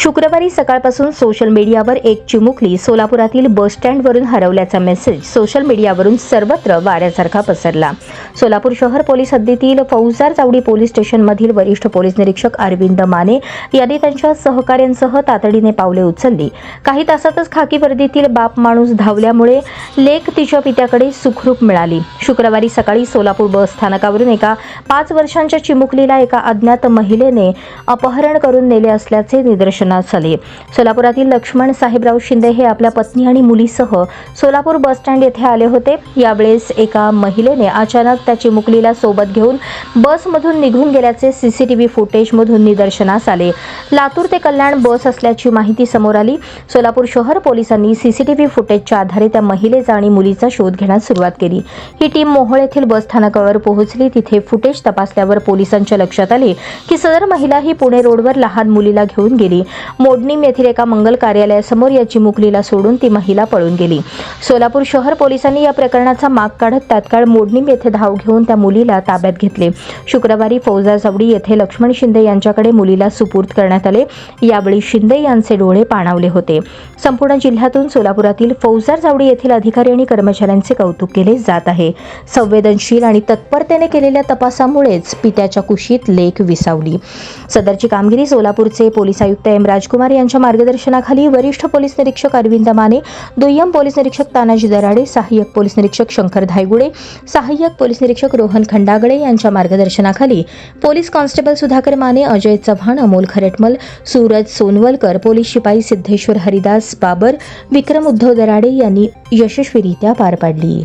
शुक्रवारी सकाळपासून सोशल मीडियावर एक चिमुकली सोलापुरातील बस स्टँडवरून हरवल्याचा मेसेज सोशल मीडियावरून सर्वत्र वाऱ्यासारखा पसरला. सोलापूर शहर पोलीस हद्दीतील फौजदार चावडी पोलीस स्टेशनमधील वरिष्ठ पोलीस निरीक्षक अरविंद माने यांनी त्यांच्या सहकाऱ्यांसह तातडीने पावले उचलली. काही तासातच खाकी वर्दीतील बाप माणूस धावल्यामुळे लेख तिच्या पित्याकडे सुखरूप मिळाली. शुक्रवारी सकाळी सोलापूर बस स्थानकावरून एका पाच वर्षांच्या चिमुकलीला एका अज्ञात महिलेने अपहरण करून नेले असल्याचे निदर्शन निदर्शनास आले सोलापुरातील लक्ष्मण साहेबराव शिंदे हे आपल्या पत्नी आणि मुलीसह सोलापूर बस स्टँड येथे आले होते. यावेळेस एका महिलेने अचानक त्या चिमुकलीला सोबत घेऊन बसमधून निघून गेल्याचे सीसीटीव्ही फुटेजमधून निदर्शनास आले. लातूर ते कल्याण बस असल्याची माहिती समोर आली. सोलापूर शहर पोलिसांनी सीसीटीव्ही फुटेजच्या आधारे त्या महिलेचा आणि मुलीचा शोध घेण्यास सुरुवात केली. ही टीम मोहोळ येथील बस स्थानकावर पोहोचली. तिथे फुटेज तपासल्यावर पोलिसांच्या लक्षात आले की सदर महिला ही पुणे रोडवर लहान मुलीला घेऊन गेली. मोडणीम येथील एका मंगल कार्यालयासमोर या चिमुकलीला सोडून ती महिला पळून गेली. सोलापूर शहर पोलिसांनी या प्रकरणाचा माग काढत तात्काळ मोडणीम येथे धाव घेऊन त्या मुलीला ताब्यात घेतले. शुक्रवारी फौजा जवडी येथे लक्ष्मण शिंदे यांच्याकडे मुलीला सुपूर्द करण्यात आले. यावेळी शिंदे यांचे डोळे पाणावले होते. संपूर्ण जिल्ह्यातून सोलापुरातील फौजदार जावडी येथील अधिकारी आणि कर्मचाऱ्यांचे कौतुक केले जात आहे. संवेदनशील आणि तत्परतेने केलेल्या तपासामुळेच पित्याच्या कुशीत लेख विसावली. सदरची कामगिरी सोलापूरचे पोलीस आयुक्त एम. राजकुमार यांच्या मार्गदर्शनाखाली वरिष्ठ पोलीस निरीक्षक अरविंद माने दुय्यम पोलीस निरीक्षक तानाजी दराडे सहाय्यक पोलीस निरीक्षक शंकर धायगुडे सहाय्यक पोलीस निरीक्षक रोहन खंडागळे यांच्या मार्गदर्शनाखाली police constable Sudhakar Mane Ajay Chavan Amol Kharatmal Suraj Sonawalkar police शिपाई सिद्धेश्वर हरिदास बाबर विक्रम उद्धव दराडे यांनी यशस्वीरित्या पार पाडली.